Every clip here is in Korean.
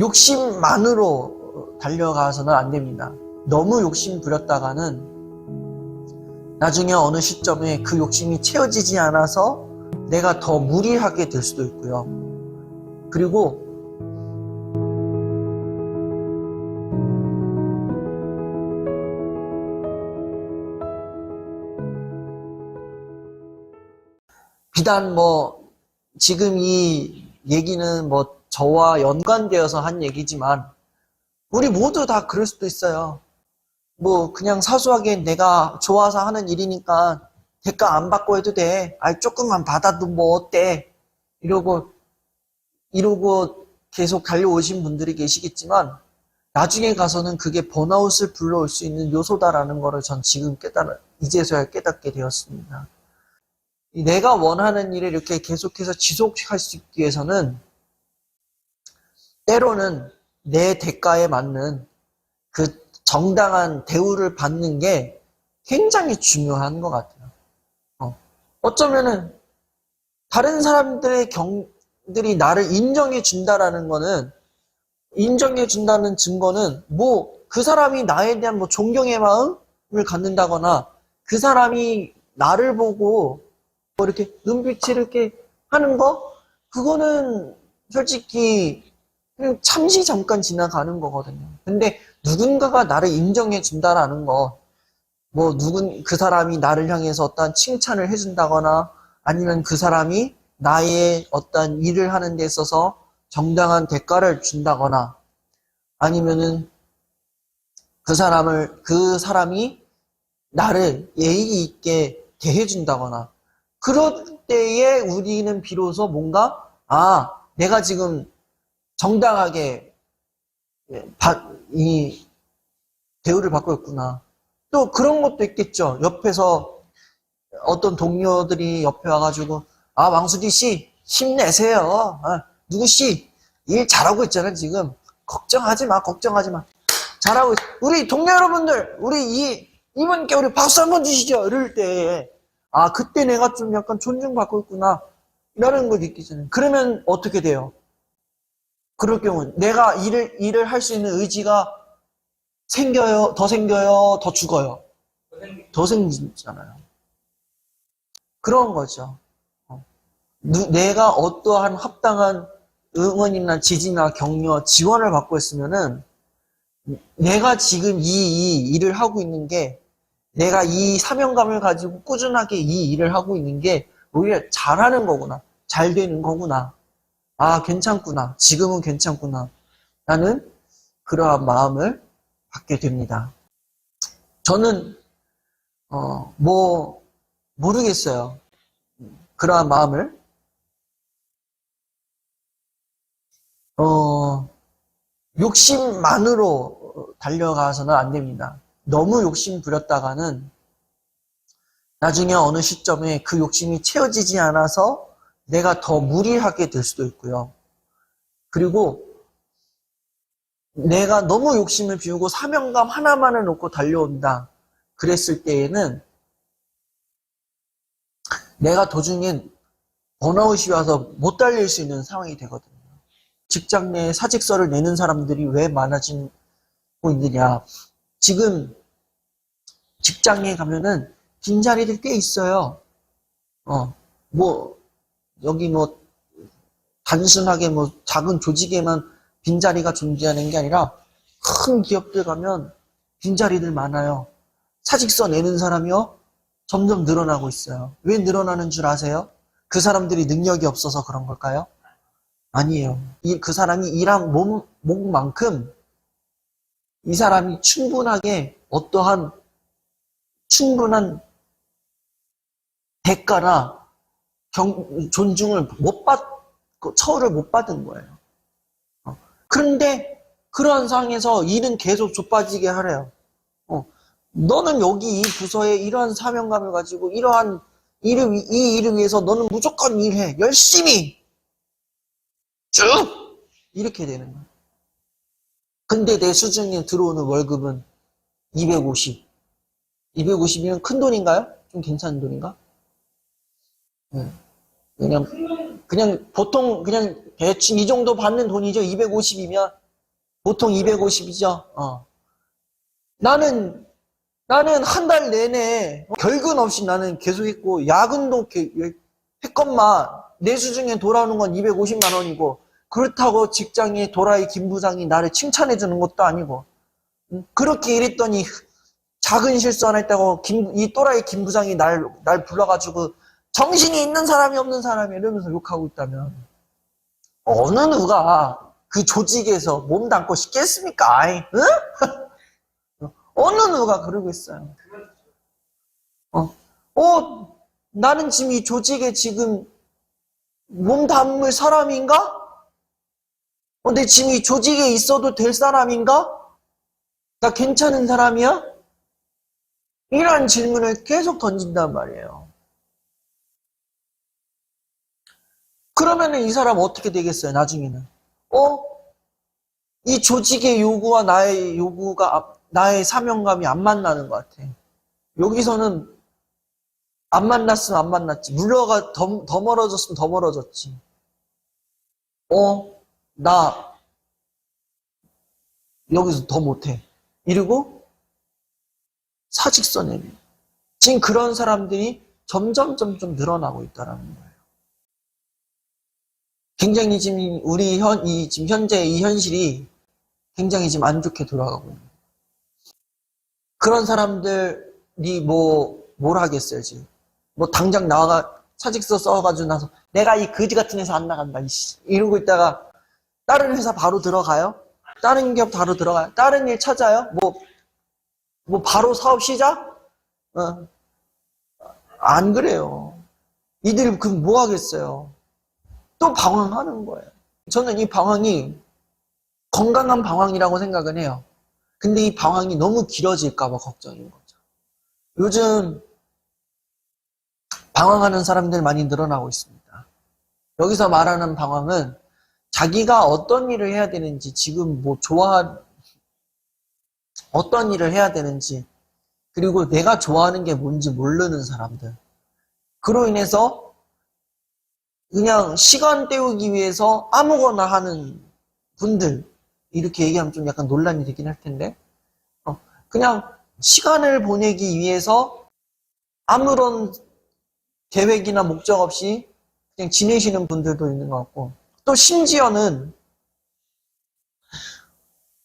욕심만으로 달려가서는 안 됩니다. 너무 욕심 부렸다가는 나중에 어느 시점에 그 욕심이 채워지지 않아서 내가 더 무리하게 될 수도 있고요. 그리고 비단 뭐 지금 이 얘기는 뭐 저와 연관되어서 한 얘기지만 우리 모두 다 그럴 수도 있어요. 뭐 그냥 사소하게 내가 좋아서 하는 일이니까 대가 안 받고 해도 돼. 아 조금만 받아도 뭐 어때? 이러고 이러고 계속 달려오신 분들이 계시겠지만 나중에 가서는 그게 번아웃을 불러올 수 있는 요소다라는 거를 전 지금 깨달아 이제서야 깨닫게 되었습니다. 이 내가 원하는 일을 이렇게 계속해서 지속할 수 있기 위해서는 때로는 내 대가에 맞는 그 정당한 대우를 받는 게 굉장히 중요한 것 같아요. 어. 어쩌면은 다른 사람들의 경들이 나를 인정해 준다라는 거는 인정해 준다는 증거는 뭐 그 사람이 나에 대한 뭐 존경의 마음을 갖는다거나 그 사람이 나를 보고 뭐 이렇게 눈빛을 이렇게 하는 거 그거는 솔직히 잠시 잠깐 지나가는 거거든요. 근데 누군가가 나를 인정해 준다라는 거, 뭐 누군 그 사람이 나를 향해서 어떤 칭찬을 해준다거나 아니면 그 사람이 나의 어떤 일을 하는 데 있어서 정당한 대가를 준다거나 아니면은 그 사람을 그 사람이 나를 예의 있게 대해준다거나 그럴 때에 우리는 비로소 뭔가 아 내가 지금 정당하게 받- 이 대우를 받고 있구나. 또 그런 것도 있겠죠. 옆에서 어떤 동료들이 옆에 와가지고 아 왕수지 씨 힘내세요. 아, 누구 씨 일 잘하고 있잖아 지금. 걱정하지 마, 걱정하지 마. 잘하고 있. 우리 동료 여러분들, 우리 이 이분께 우리 박수 한번 주시죠. 이럴 때 아 그때 내가 좀 약간 존중받고 있구나. 이라는 걸 느끼잖아요. 그러면 어떻게 돼요? 그럴 경우 내가 일을 일을 할 수 있는 의지가 생겨요, 더 생겨요, 더 죽어요. 더 생기잖아요. 그런 거죠. 어. 누- 내가 어떠한 합당한 응원이나 지지나 격려, 지원을 받고 있으면은 내가 지금 이, 이 일을 하고 있는 게 내가 이 사명감을 가지고 꾸준하게 이 일을 하고 있는 게 오히려 잘하는 거구나. 잘 되는 거구나. 아, 괜찮구나. 지금은 괜찮구나. 나는 그러한 마음을 갖게 됩니다. 저는, 어, 뭐, 모르겠어요. 그러한 마음을. 어, 욕심만으로 달려가서는 안 됩니다. 너무 욕심 부렸다가는 나중에 어느 시점에 그 욕심이 채워지지 않아서 내가 더 무리하게 될 수도 있고요. 그리고 내가 너무 욕심을 비우고 사명감 하나만을 놓고 달려온다. 그랬을 때에는 내가 도중에 번아웃이 와서 못 달릴 수 있는 상황이 되거든요. 직장 내에 사직서를 내는 사람들이 왜 많아지고 있느냐. 지금 직장에 가면은 빈자리들 꽤 있어요. 어, 뭐, 여기 뭐, 단순하게 뭐, 작은 조직에만 빈자리가 존재하는 게 아니라, 큰 기업들 가면 빈자리들 많아요. 사직서 내는 사람이요? 점점 늘어나고 있어요. 왜 늘어나는 줄 아세요? 그 사람들이 능력이 없어서 그런 걸까요? 아니에요. 이, 그 사람이 일한 몸, 몸만큼 이 사람이 충분하게 어떠한 충분한 대가나 경, 존중을 못 받, 그 처우를 못 받은 거예요. 어. 그런데 그러한 상황에서 일은 계속 좁아지게 하래요. 어. 너는 여기 이 부서에 이러한 사명감을 가지고 이러한 일을, 위- 이 일을 위해서 너는 무조건 일해. 열심히! 쭉! 이렇게 되는 거예요. 근데 내 수중에 들어오는 월급은 250. 250이면 큰 돈인가요? 좀 괜찮은 돈인가? 네. 그냥, 그냥 보통 그냥 대충 이 정도 받는 돈이죠. 250이면 보통 250이죠. 어. 나는 나는 한 달 내내 결근 없이 나는 계속 했고 야근도 게- 했건만 내수 중에 돌아오는 건 250만 원이고 그렇다고 직장에 도라이 김 부장이 나를 칭찬해 주는 것도 아니고 음, 그렇게 일했더니 작은 실수 하나 했다고 김- 이 또라이 김 부장이 날, 날 불러가지고 정신이 있는 사람이 없는 사람이 이러면서 욕하고 있다면 어느 누가 그 조직에서 몸 담고 싶겠습니까? 아이, 응? 어느 누가 그러고 있어요. 어, 어, 나는 지금 이 조직에 지금 몸 담을 사람인가? 어, 내 지금 이 조직에 있어도 될 사람인가? 나 괜찮은 사람이야? 이런 질문을 계속 던진단 말이에요. 그러면은 이 사람 어떻게 되겠어요, 나중에는? 어? 이 조직의 요구와 나의 요구가, 앞- 나의 사명감이 안 만나는 것 같아. 여기서는 안 만났으면 안 만났지. 물러가 더, 더 멀어졌으면 더 멀어졌지. 어? 나 여기서 더 못해. 이러고 사직서 내려. 지금 그런 사람들이 점점 점점 늘어나고 있다라는 거예요. 굉장히 지금 우리 현, 이 지금 현재 이 현실이 굉장히 지금 안 좋게 돌아가고 있는. 그런 사람들이 뭐, 뭘 하겠어요, 지금. 뭐 당장 나가 사직서 써가지고 나서 내가 이 거지 같은 회사 안 나간다, 이씨. 이러고 있다가 다른 회사 바로 들어가요? 다른 기업 바로 들어가요? 다른 일 찾아요? 뭐, 뭐 바로 사업 시작? 어. 안 그래요. 이들이 그럼 뭐 하겠어요? 또 방황하는 거예요. 저는 이 방황이 건강한 방황이라고 생각은 해요. 근데 이 방황이 너무 길어질까봐 걱정인 거죠. 요즘 방황하는 사람들 많이 늘어나고 있습니다. 여기서 말하는 방황은 자기가 어떤 일을 해야 되는지, 지금 뭐 좋아, 어떤 일을 해야 되는지, 그리고 내가 좋아하는 게 뭔지 모르는 사람들. 그로 인해서 그냥 시간 때우기 위해서 아무거나 하는 분들, 이렇게 얘기하면 좀 약간 논란이 되긴 할 텐데, 어, 그냥 시간을 보내기 위해서 아무런 계획이나 목적 없이 그냥 지내시는 분들도 있는 것 같고, 또 심지어는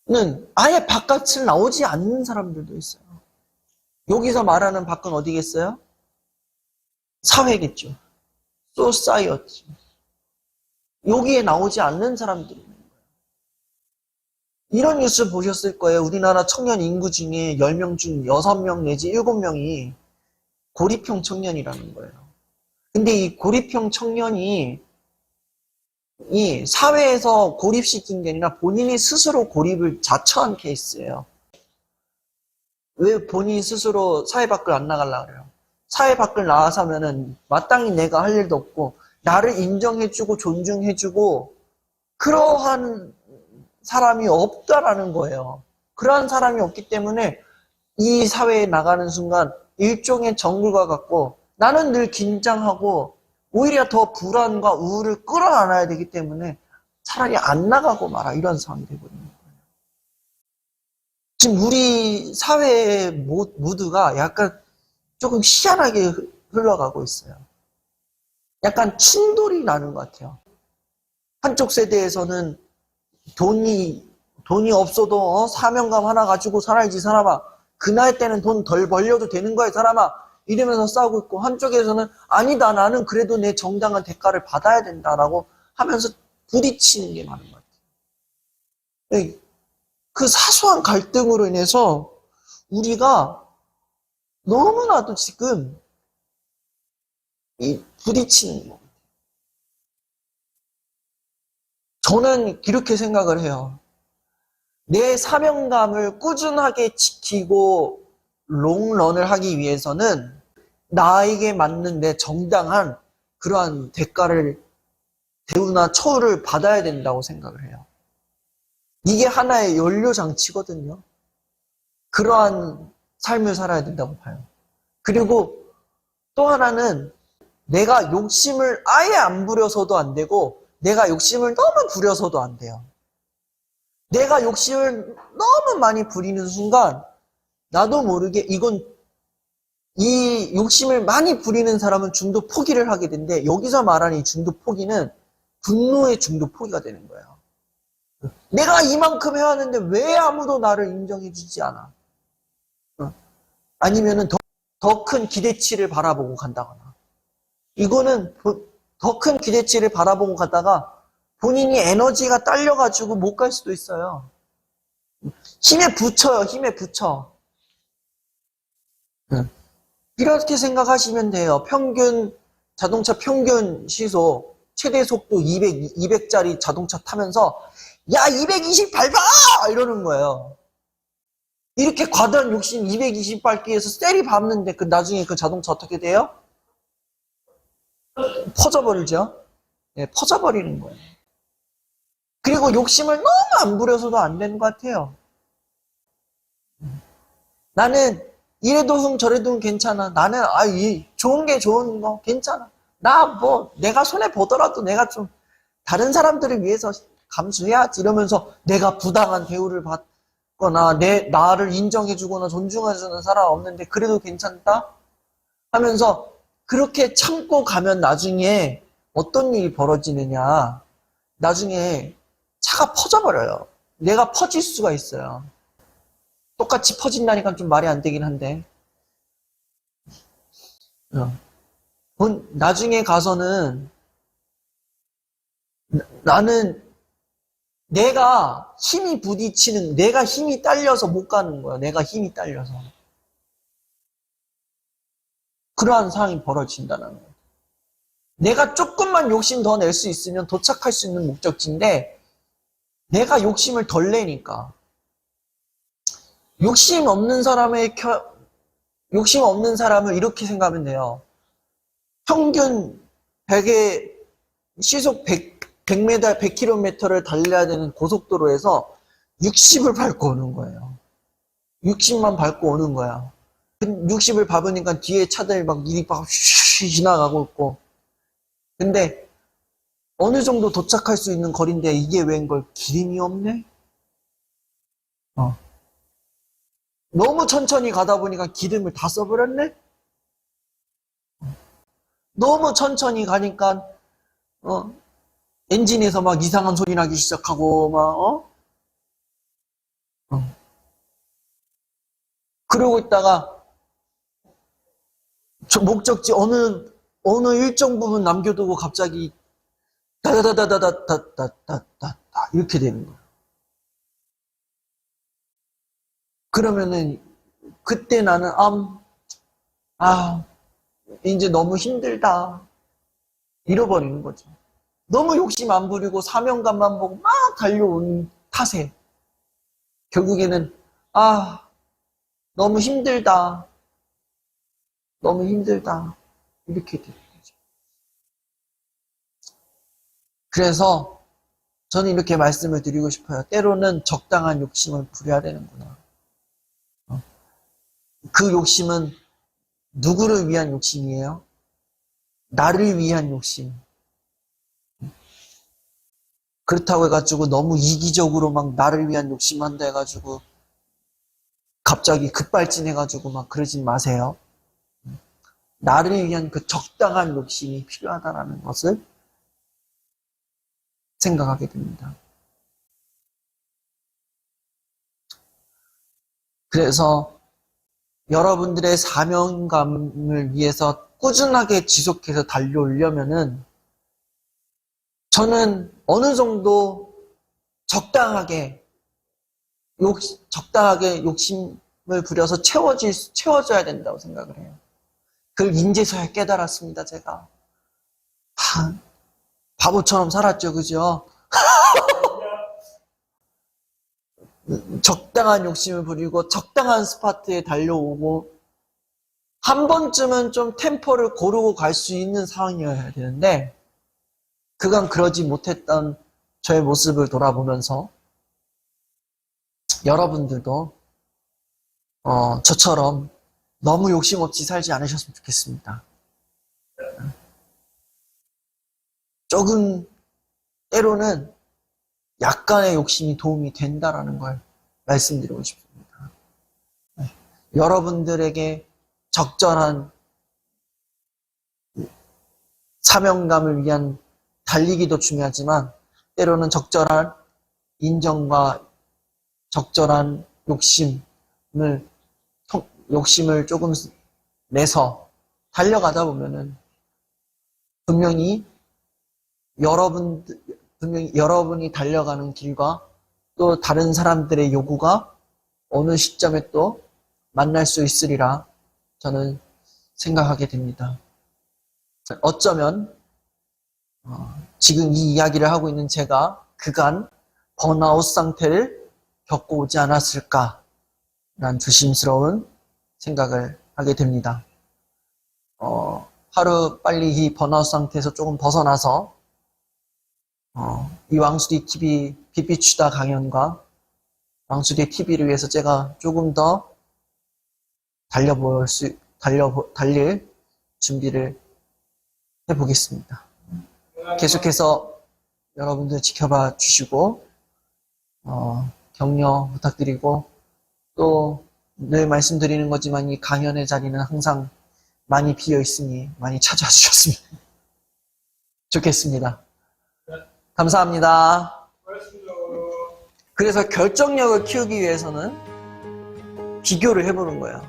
는 아예 바깥을 나오지 않는 사람들도 있어요. 여기서 말하는 밖은 어디겠어요? 사회겠죠. 소사이어티. 여기에 나오지 않는 사람들이 있는 거예요. 이런 뉴스 보셨을 거예요. 우리나라 청년 인구 중에 10명 중 6명 내지 7명이 고립형 청년이라는 거예요. 근데 이 고립형 청년이 이 사회에서 고립시킨 게 아니라 본인이 스스로 고립을 자처한 케이스예요. 왜 본인이 스스로 사회 밖을 안 나가려고 그래요? 사회 밖을 나가서면은 마땅히 내가 할 일도 없고 나를 인정해주고 존중해주고 그러한 사람이 없다라는 거예요. 그러한 사람이 없기 때문에 이 사회에 나가는 순간 일종의 정글과 같고 나는 늘 긴장하고 오히려 더 불안과 우울을 끌어안아야 되기 때문에 차라리 안 나가고 말아 이런 상황이 되거든요. 지금 우리 사회 모- 모두가 약간 조금 희한하게 흐- 흘러가고 있어요. 약간 충돌이 나는 것 같아요. 한쪽 세대에서는 돈이 돈이 없어도 어, 사명감 하나 가지고 살아야지 사람아. 그 나이 때는 돈 덜 벌려도 되는 거야 사람아. 이러면서 싸우고 있고 한쪽에서는 아니다 나는 그래도 내 정당한 대가를 받아야 된다라고 하면서 부딪히는 게 많은 것 같아요. 예, 그 사소한 갈등으로 인해서 우리가 너무나도 지금 이 부딪히는 거. 저는 이렇게 생각을 해요. 내 사명감을 꾸준하게 지키고 롱런을 하기 위해서는 나에게 맞는 내 정당한 그러한 대가를 대우나 처우를 받아야 된다고 생각을 해요. 이게 하나의 연료 장치거든요. 그러한 삶을 살아야 된다고 봐요. 그리고 또 하나는 내가 욕심을 아예 안 부려서도 안 되고 내가 욕심을 너무 부려서도 안 돼요. 내가 욕심을 너무 많이 부리는 순간 나도 모르게 이건 이 욕심을 많이 부리는 사람은 중도 포기를 하게 되는데 여기서 말하는 이 중도 포기는 분노의 중도 포기가 되는 거예요. 내가 이만큼 해왔는데 왜 아무도 나를 인정해주지 않아? 어. 아니면은 더 큰 기대치를 바라보고 간다거나. 이거는 더 큰 기대치를 바라보고 가다가 본인이 에너지가 딸려가지고 못 갈 수도 있어요. 힘에 붙여요, 힘에 붙여. 응. 이렇게 생각하시면 돼요. 평균, 자동차 평균 시속, 최대 속도 200, 200짜리 자동차 타면서, 야, 220 밟아! 이러는 거예요. 이렇게 과도한 욕심 220 밟기 위해서 셀이 밟는데, 그 나중에 그 자동차 어떻게 돼요? 퍼져버리죠? 예, 퍼져버리는 거예요. 그리고 욕심을 너무 안 부려서도 안 되는 것 같아요. 나는 이래도 흠 저래도 흠 괜찮아. 나는 아, 이 좋은 게 좋은 거 괜찮아. 나 뭐 내가 손해 보더라도 내가 좀 다른 사람들을 위해서 감수해야지 이러면서 내가 부당한 대우를 받 거나 내 나를 인정해주거나 존중해주는 사람 없는데 그래도 괜찮다 하면서 그렇게 참고 가면 나중에 어떤 일이 벌어지느냐 나중에 차가 퍼져버려요. 내가 퍼질 수가 있어요. 똑같이 퍼진다니까 좀 말이 안 되긴 한데. 어. 본- 나중에 가서는 나- 나는 내가 힘이 부딪히는, 내가 힘이 딸려서 못 가는 거야. 내가 힘이 딸려서. 그러한 상황이 벌어진다는 거야. 내가 조금만 욕심 더 낼 수 있으면 도착할 수 있는 목적지인데, 내가 욕심을 덜 내니까. 욕심 없는 사람의 켜, 욕심 없는 사람을 이렇게 생각하면 돼요. 평균 100에 시속 100, 100m, 100km를 달려야 되는 고속도로에서 60을 밟고 오는 거예요. 60만 밟고 오는 거야. 60을 밟으니까 뒤에 차들 막 일이 막 휘 지나가고 있고. 근데 어느 정도 도착할 수 있는 거리인데 이게 웬걸 기름이 없네? 어. 너무 천천히 가다 보니까 기름을 다 써버렸네? 너무 천천히 가니까, 어, 엔진에서 막 이상한 소리 나기 시작하고, 막, 어? 어. 그러고 있다가, 저 목적지 어느, 어느 일정 부분 남겨두고 갑자기, 다다다다다다다다다, 이렇게 되는 거야. 그러면은 그때 나는 아, 아 이제 너무 힘들다 잃어버리는 거죠. 너무 욕심 안 부리고 사명감만 보고 막 달려온 탓에 결국에는 아 너무 힘들다 너무 힘들다 이렇게 되는 거죠. 그래서 저는 이렇게 말씀을 드리고 싶어요. 때로는 적당한 욕심을 부려야 되는구나. 그 욕심은 누구를 위한 욕심이에요? 나를 위한 욕심. 그렇다고 해가지고 너무 이기적으로 막 나를 위한 욕심한다 해가지고 갑자기 급발진해가지고 막 그러진 마세요. 나를 위한 그 적당한 욕심이 필요하다라는 것을 생각하게 됩니다. 그래서 여러분들의 사명감을 위해서 꾸준하게 지속해서 달려오려면은 저는 어느 정도 적당하게 욕 적당하게 욕심을 부려서 채워질 채워져야 된다고 생각을 해요. 그걸 인제서야 깨달았습니다, 제가. 하, 바보처럼 살았죠, 그죠? 적당한 욕심을 부리고 적당한 스파트에 달려오고 한 번쯤은 좀 템포를 고르고 갈 수 있는 상황이어야 되는데 그간 그러지 못했던 저의 모습을 돌아보면서 여러분들도 어, 저처럼 너무 욕심 없이 살지 않으셨으면 좋겠습니다. 조금 때로는 약간의 욕심이 도움이 된다라는 걸 말씀드리고 싶습니다. 네. 여러분들에게 적절한 사명감을 위한 달리기도 중요하지만 때로는 적절한 인정과 적절한 욕심을 통- 욕심을 조금 내서 달려가다 보면은 분명히 여러분 분명히 여러분이 달려가는 길과 또 다른 사람들의 요구가 어느 시점에 또 만날 수 있으리라 저는 생각하게 됩니다. 어쩌면 어, 지금 이 이야기를 하고 있는 제가 그간 번아웃 상태를 겪고 오지 않았을까라는 조심스러운 생각을 하게 됩니다. 어, 하루 빨리 이 번아웃 상태에서 조금 벗어나서 어, 이 왕수리 TV 빛비추다 강연과 왕수리 TV를 위해서 제가 조금 더 달려볼 수, 달려, 달릴 준비를 해보겠습니다. 계속해서 여러분들 지켜봐 주시고, 어, 격려 부탁드리고, 또 늘 말씀드리는 거지만 이 강연의 자리는 항상 많이 비어 있으니 많이 찾아와 주셨으면 좋겠습니다. 감사합니다. 그래서 결정력을 키우기 위해서는 비교를 해보는 거예요.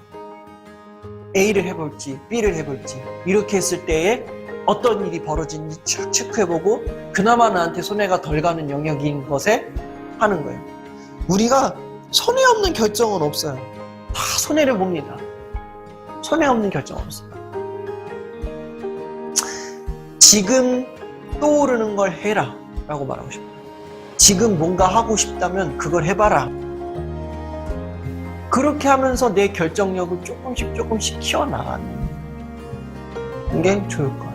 A를 해볼지, B를 해볼지. 이렇게 했을 때에 어떤 일이 벌어지는지 쭉 체크해보고, 그나마 나한테 손해가 덜 가는 영역인 것에 하는 거예요. 우리가 손해 없는 결정은 없어요. 다 손해를 봅니다. 손해 없는 결정은 없어요. 지금 떠오르는 걸 해라. 라고 말하고 싶어요. 지금 뭔가 하고 싶다면 그걸 해봐라. 그렇게 하면서 내 결정력을 조금씩 조금씩 키워나가는 게 좋을 것 같아요.